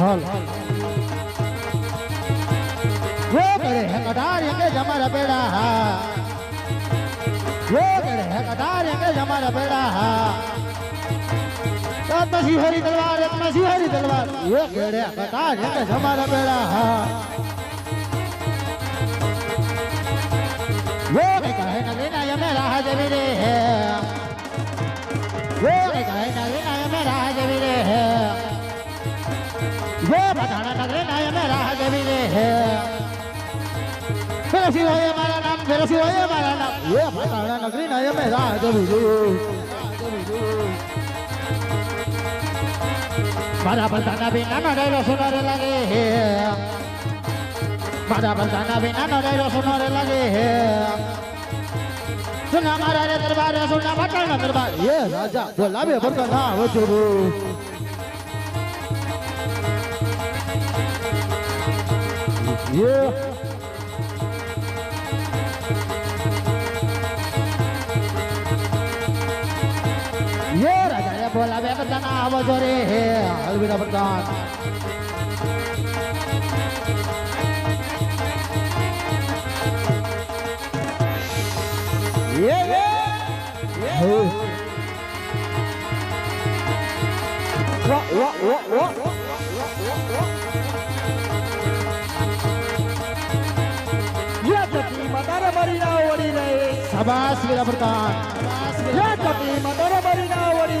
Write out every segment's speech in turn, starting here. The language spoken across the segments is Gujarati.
હાલ વો કરે હે કટાર કે જમાર બેડા હા વો કરે હે કટાર કે જમાર બેડા હા તમસી હરી તલવાર તમસી હરી તલવાર વો કરે કટાર કે જમાર બેડા હા હોય મારા નગરી ના યમે રાહ દેવી રે મારા બંધાના વિના નો ડાયરો લાગે હે. बाजा बजाना बिना नरे रो सुनो रे लगे है सुना मारा रे दरबार रे सुना बटाना दरबार ये राजा बोला बे बरका ना हो चुरू ये ये राजा ये बोला बे बरका ना हो चुरू है अलविदा बरका શાબાશ વીરા પ્રધાન યા ચકલીમાં તારા મરીના ઓળી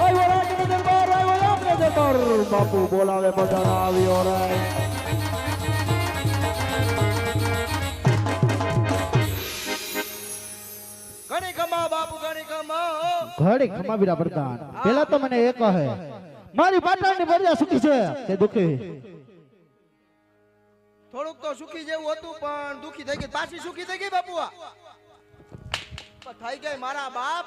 દરબાર બાપુ બોલાવે બધાને આવ્યો રાય ઘણી ખમા બાપુ ઘણી ખમા ઘડી ખમા વીરા પ્રધાન. પેલા તો મને એ કહે મારી પાટણની પ્રજા સુખી છે. કે દુખી. થોડુંક તો સુખી જેવું હતું પણ દુખી થઈ ગઈ. પાછી સુખી થઈ ગઈ બાપુ થઈ ગઈ મારા બાપ.